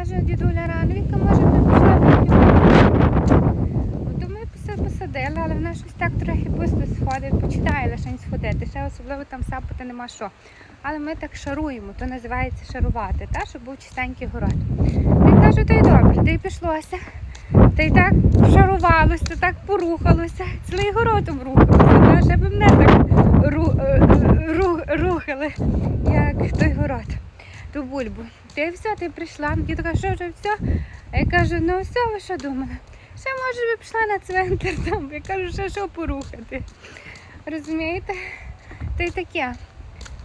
каже дідуля Рановіка, може ми пішли То ми все посадили, але вона щось так трохи пусто сходить, починає лише сходити. Ще особливо там сапати нема що. Але ми так шаруємо, то називається шарувати, та, щоб був чистенький город. Я кажу, то й добре, та й пішлося. Та й так шарувалося, так порухалося, цілий город обрухався. Та ще б мене так ру, е, ру, рухали, як той город, ту бульбу. Та все, ти прийшла. Дід каже, що вже все? А я кажу, ну все, ви що думали? Ще може би пішла на цвинтар там. Я кажу, що що порухати. Розумієте? Та й таке.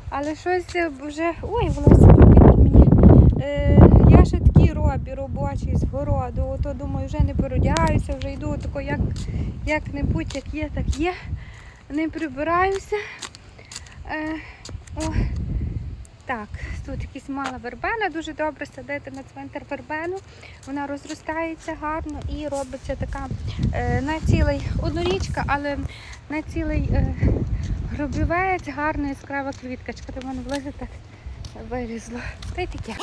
Але щось вже. Ой, волосся мені. Е, я ще такі робі робочі з городу. Ото думаю, вже не переодягаюся, вже йду тако як, як-небудь, як є, так є. Не прибираюся. Е, о, так, тут якась мала вербена, дуже добре садити на цвинтар вербену. Вона розростається гарно і робиться така е, на цілий однорічка, але на цілий е, гробівець, гарна яскрава квіткачка. До воно влазить так вилізло. Та й таке.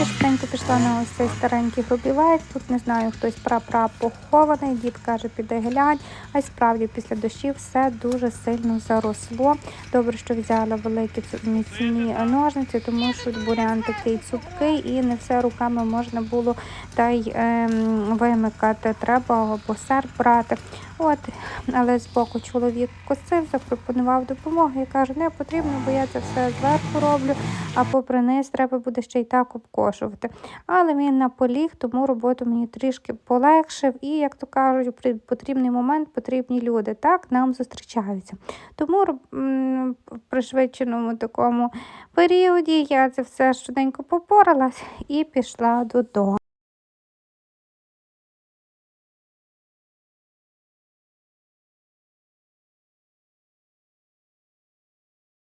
Я швиденько пішла на ось цей старенький грубівець. Тут не знаю, хтось прапра похований. Дід каже, піде глянь. А й справді після дощів все дуже сильно заросло. Добре, що взяла великі міцні ножниці, тому що бурян такий цупкий і не все руками можна було та й ем, вимикати. Треба або серп брати. От, але з боку чоловік косив, запропонував допомогу. Я кажу, не потрібно, бо я це все зверху роблю, а попри низ треба буде ще й так обкошувати. Але він наполіг, тому роботу мені трішки полегшив. І, як то кажуть, при потрібний момент потрібні люди. Так нам зустрічаються. Тому в пришвидшеному такому періоді я це все швиденько попоралась і пішла додому.